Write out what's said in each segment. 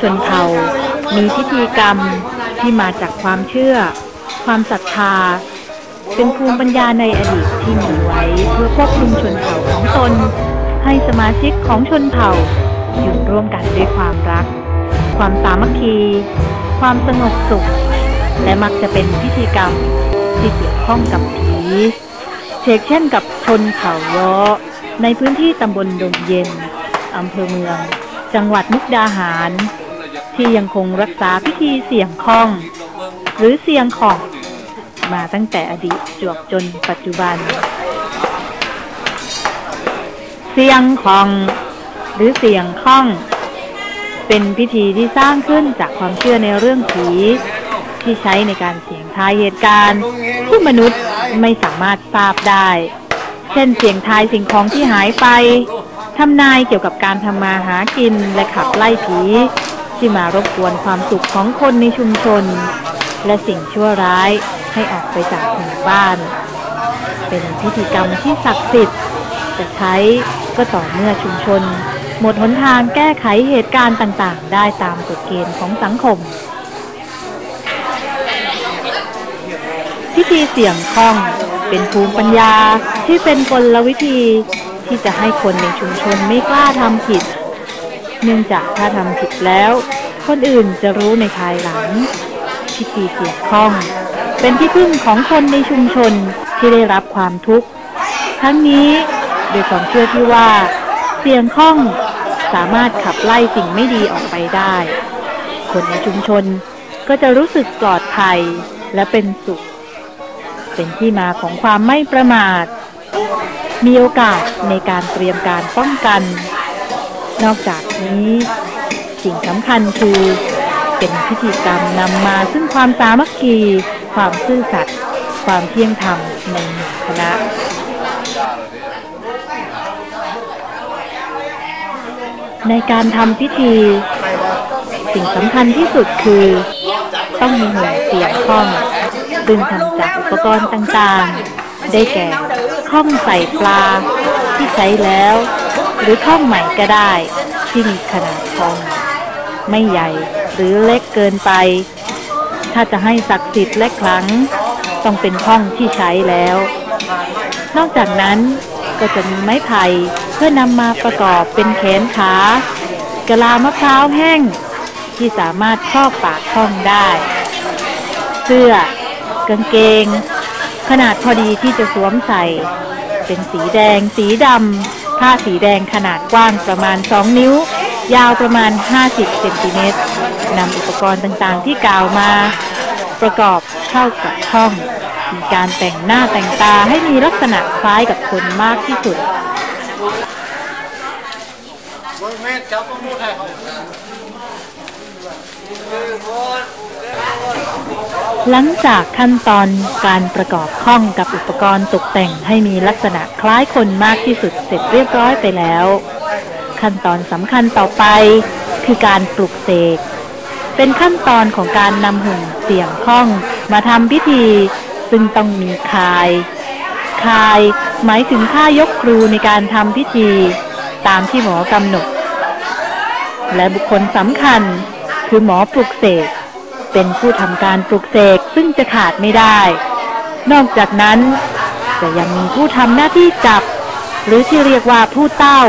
ชนเผ่า มีพิธีกรรมที่มาจากความเชื่อ ความศรัทธา เป็นภูมิปัญญาในอดีตที่มีไว้เพื่อควบคุมชนเผ่าของตน ให้สมาชิกของชนเผ่า อยู่ร่วมกันด้วยความรัก ความสามัคคี ความสงบสุข และมักจะเป็นพิธีกรรมที่เกี่ยวข้องกับผีเชกเช่นกับชนเผ่าย้อในพื้นที่ตำบลดงเย็นอำเภอเมือง จังหวัดมุกดาหาร ที่ยังคงรักษาพิธีเสี่ยงคล้อง หรือเสี่ยงของ มาตั้งแต่อดีตจวบจนปัจจุบัน เสียงของ หรือเสียงข้อง เป็นพิธีที่สร้างขึ้นจากความเชื่อในเรื่องผีที่ใช้ในการเสี่ยงทายเหตุการณ์ที่มนุษย์ไม่สามารถทราบได้ เช่นเสี่ยงทายสิ่งของที่หายไปทำนายเกี่ยวกับการทำมาหากินและขับไล่ผี ที่มารบกวนความสุขของคนในชุมชน และสิ่งชั่วร้ายให้ออกไปจากหมู่บ้าน เป็นพิธีกรรมที่ศักดิ์สิทธิ์ จะใช้ก็ต่อเมื่อชุมชน หมดหนทางแก้ไขเหตุการณ์ต่างๆ ได้ตามกฎเกณฑ์ของสังคม พิธีเสี่ยงคล้องเป็นภูมิปัญญาที่เป็นกลวิธีที่จะให้คนในชุมชนไม่กล้าทำผิด เนื่องจากถ้าทำผิดแล้ว คนอื่นจะรู้ในภายหลัง พิธีเสี่ยงคล้อง เป็นที่พึ่งของคนในชุมชนที่ได้รับความทุกข์ ทั้งนี้โดยความเชื่อที่ว่า เสียงคล้องสามารถขับไล่สิ่งไม่ดีออกไปได้ คนในชุมชนก็จะรู้สึกปลอดภัยและเป็นสุข เป็นที่มาของความไม่ประมาท มีโอกาสในการเตรียมการป้องกัน นอกจากนี้ สิ่งสำคัญคือ เป็นพิธีกรรมนำมาซึ่งความสามัคคี ความซื่อสัตย์ความเที่ยงธรรมในหมู่คณะในการทำพิธี สิ่งสำคัญที่สุดคือ ต้องมีหุ่นเสียงข้อง ซึ่งทำจากอุปกรณ์ต่างๆ ได้แก่ข้องใส่ปลาที่ใช้แล้ว หรือข้องใหม่ก็ได้ ที่มีขนาดพองไม่ใหญ่หรือเล็กเกินไป ถ้าจะให้ศักดิ์สิทธิ์และขลังต้องเป็นข้องที่ใช้แล้ว นอกจากนั้นก็จะมีไม้ไผ่เพื่อนำมาประกอบเป็นแขนขากะลามะพร้าวแห้ง ที่สามารถครอบปากช่องได้ เสื้อกางเกง ขนาดพอดีที่จะสวมใส่ เป็นสีแดง สีดำ ผ้าสีแดงขนาดกว้างประมาณ 2 นิ้ว ยาวประมาณ 50 เซนติเมตรนำอุปกรณ์ต่างๆที่กล่าวมา ประกอบเข้ากับช่อง มีการแต่งหน้าแต่งตาให้มีลักษณะคล้ายกับคนมากที่สุด หลังจากขั้นตอนการประกอบข้องกับอุปกรณ์ตกแต่งให้มีลักษณะคล้ายคนมากที่สุดเสร็จเรียบร้อยไปแล้ว ขั้นตอนสำคัญต่อไปคือการปลุกเสกเป็นขั้นตอนของการนำหุ่นเสี่ยงข้องมาทำพิธี ซึ่งต้องมีคาย คาย หมายถึงท่ายกครูในการทำพิธี ตามที่หมอกำหนด และบุคคลสำคัญ คือหมอปลุกเสก เป็นผู้ทำการปลุกเสกซึ่งจะขาดไม่ได้ นอกจากนั้นจะยังมีผู้ทำหน้าที่จับ หรือที่เรียกว่าผู้เต้า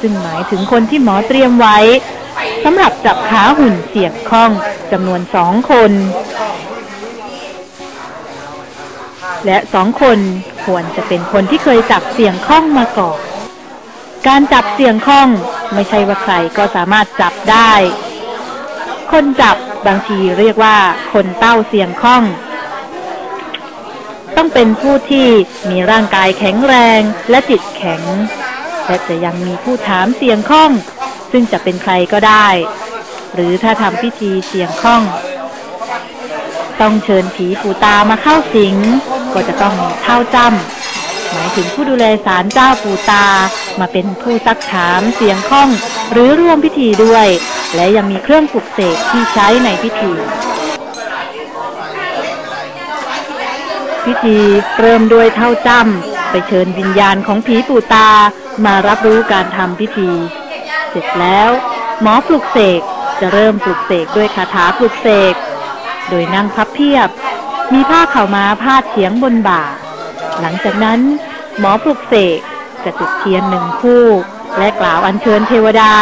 ซึ่งหมายถึงคนที่หมอเตรียมไว้สำหรับจับขาหุ่นเสียงคล้องจำนวนสองคน และสองคนควรจะเป็นคนที่เคยจับเสียงคล้องมาก่อนการจับเสียงคล้องไม่ใช่ว่าใครก็สามารถจับได้ คนจับบางทีเรียกว่าคนเต้าเสียงคล้อง ต้องเป็นผู้ที่มีร่างกายแข็งแรงและจิตแข็งและจะยังมีผู้ถามเสียงคล้อง ซึ่งจะเป็นใครก็ได้ หรือถ้าทำพิธีเสียงคล้อง ต้องเชิญผีปูตามาเข้าสิง ก็จะต้องเท่าจ้ำ หมายถึงผู้ดูแลศาลเจ้าปู่ตา มาเป็นผู้ซักถามเสียงคล้อง หรือร่วมพิธีด้วย และยังมีเครื่องปลุกเสกที่ใช้ในพิธี พิธีเริ่มด้วยเท่าจ้ำไปเชิญวิญญาณของผีปู่ตามารับรู้การทำพิธี เสร็จแล้ว หมอปลุกเสกจะเริ่มปลุกเสกด้วยคาถาปลุกเสก โดยนั่งพับเพียบ มีผ้าเข่าม้าพาดเฉียงบนบ่า หลังจากนั้น หมอปลุกเสกจะจุดเทียนหนึ่งคู่ และกล่าวอัญเชิญเทวดา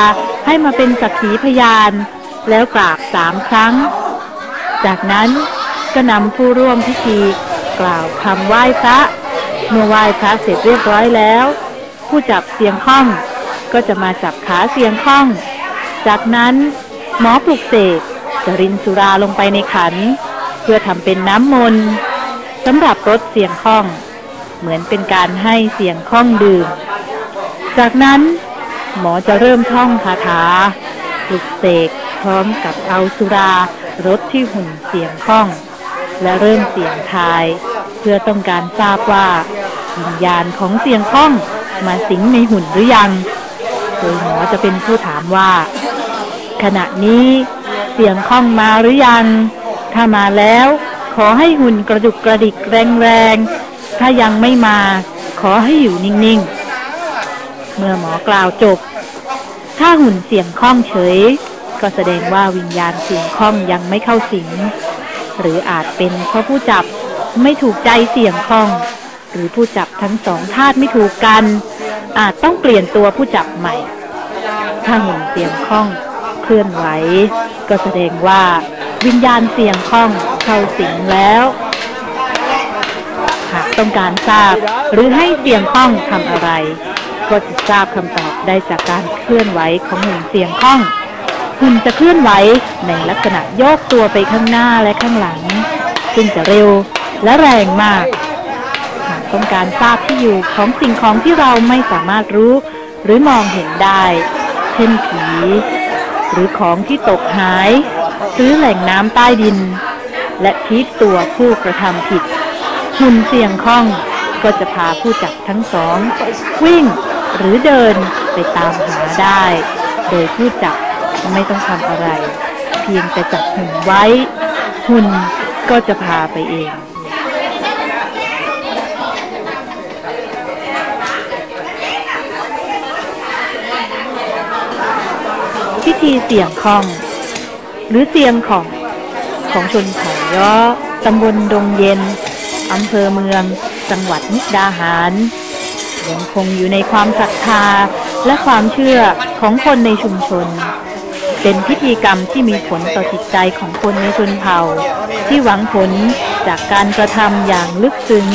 ให้มาเป็นสักขีพยาน แล้วกราบสามครั้ง จากนั้นก็นำผู้ร่วมพิธีกล่าวคำไหว้พระ เมื่อไหว้พระเสร็จเรียบร้อยแล้ว ผู้จับเสียงข้อง ก็จะมาจับขาเสียงข้อง จากนั้น หมอปลุกเสกจะรินสุราลงไปในขัน เพื่อทำเป็นน้ำมนต์สำหรับรดเสียงข้อง เหมือนเป็นการให้เสียงข้องดื่ม จากนั้นหมอจะเริ่มท่องคาถาปลุกเสกพร้อมกับเอาสุรารดที่หุ่นเสียงข้อง และเริ่มเสียงทาย เพื่อต้องการทราบว่าวิญญาณของเสียงข้องมาสิงในหุ่นหรือยัง โดยหมอจะเป็นผู้ถามว่า ขณะนี้เสียงข้องมาหรือยัง ถ้ามาแล้ว ขอให้หุ่นกระดุกกระดิกแรงๆ ถ้ายังไม่มาขอให้อยู่นิ่ง ๆ เมื่อหมอกล่าวจบ ถ้าหุ่นเสียงข้องเฉย ก็แสดงว่าวิญญาณเสียงข้องยังไม่เข้าสิง หรืออาจเป็นเพราะผู้จับไม่ถูกใจเสียงข้อง หรือผู้จับทั้งสองธาตุไม่ถูกกัน อาจต้องเปลี่ยนตัวผู้จับใหม่ ถ้าหุ่นเสียงข้องเคลื่อนไหว ก็แสดงว่าวิญญาณเสียงข้องเข้าสิงแล้ว ต้องการทราบ หรือให้เสียงข้องทำอะไร ก็จะทราบคำตอบได้จากการเคลื่อนไหวของหุ่นเสียงข้องหุ่นจะเคลื่อนไหวในลักษณะโยกตัวไปข้างหน้าและข้างหลัง ซึ่งจะเร็วและแรงมากหากต้องการทราบที่อยู่ของสิ่งของที่เราไม่สามารถรู้ หรือมองเห็นได้ เช่นผี หรือของที่ตกหาย หรือแหล่งน้ำใต้ดิน และพีตัวผู้กระทำผิด หุ่นเสี่ยงข้องก็จะพาผู้จับทั้งสอง วิ่งหรือเดินไปตามหาได้ โดยผู้จับไม่ต้องทำอะไร เพียงแต่จับหุ่นไว้ หุ่นก็จะพาไปเองพิธีเสี่ยงคอง หรือเสียงของของชนเผ่าย้อตำบลดงเย็น อำเภอเมือง จังหวัดมุกดาหาร ยังคงอยู่ในความศรัทธาและความเชื่อของคนในชุมชน เป็นพิธีกรรมที่มีผลต่อจิตใจของคนในชนเผ่า ที่หวังผลจากการกระทำอย่างลึกซึ้ง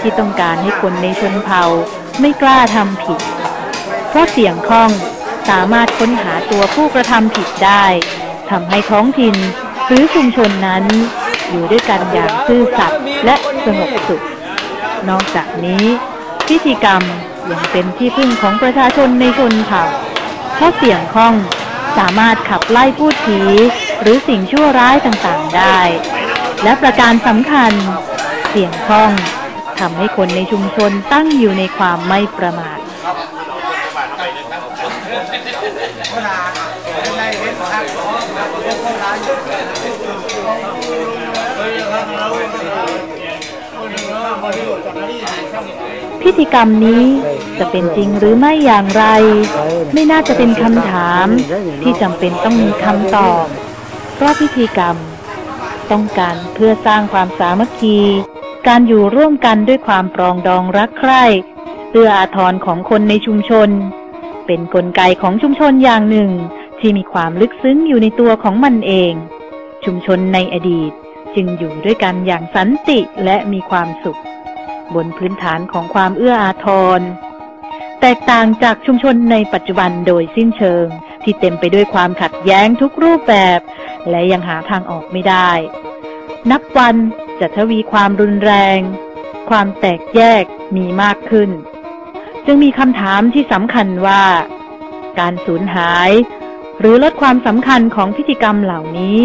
ที่ต้องการให้คนในชนเผ่าไม่กล้าทำผิด เพราะเสียงข้องสามารถค้นหาตัวผู้กระทำผิดได้ทำให้ท้องถิ่นหรือชุมชนนั้น อยู่ด้วยกันอย่างซื่อสัตย์และสงบสุข นอกจากนี้พิธีกรรมยังเป็นที่พึ่งของประชาชนในชนเผ่าเพราะเสียงข้องสามารถขับไล่พูดผีหรือสิ่งชั่วร้ายต่างๆได้ และประการสำคัญ เสียงข้องทำให้คนในชุมชนตั้งอยู่ในความไม่ประมาท พิธีกรรมนี้จะเป็นจริงหรือไม่อย่างไร ไม่น่าจะเป็นคำถามที่จำเป็นต้องมีคำตอบเพราะพิธีกรรม ต้องการเพื่อสร้างความสามัคคี การอยู่ร่วมกันด้วยความปรองดองรักใคร่เอื้ออาทรของคนในชุมชน เป็นนกลไกของชุมชนอย่างหนึ่ง ที่มีความลึกซึ้งอยู่ในตัวของมันเอง ชุมชนในอดีต จึงอยู่ด้วยกันอย่างสันติและมีความสุข บนพื้นฐานของความเอื้ออาทร แตกต่างจากชุมชนในปัจจุบันโดยสิ้นเชิง ที่เต็มไปด้วยความขัดแย้งทุกรูปแบบ และยังหาทางออกไม่ได้ นับวันจะทวีความรุนแรง ความแตกแยกมีมากขึ้น จึงมีคำถามที่สำคัญว่า การสูญหาย หรือลดความสำคัญของพิธีกรรมเหล่านี้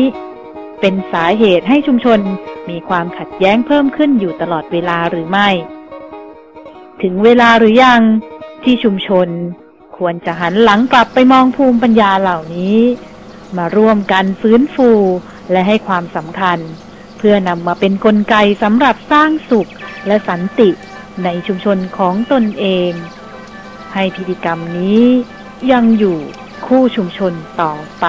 เป็นสาเหตุให้ชุมชนมีความขัดแย้งเพิ่มขึ้นอยู่ตลอดเวลาหรือไม่ ถึงเวลาหรือยังที่ชุมชนควรจะหันหลังกลับไปมองภูมิปัญญาเหล่านี้ มาร่วมกันฟื้นฟูและให้ความสำคัญ เพื่อนำมาเป็นนกลไกสำหรับสร้างสุขและสันติในชุมชนของตนเอง ให้พิธีกรรมนี้ยังอยู่คู่ชุมชนต่อไป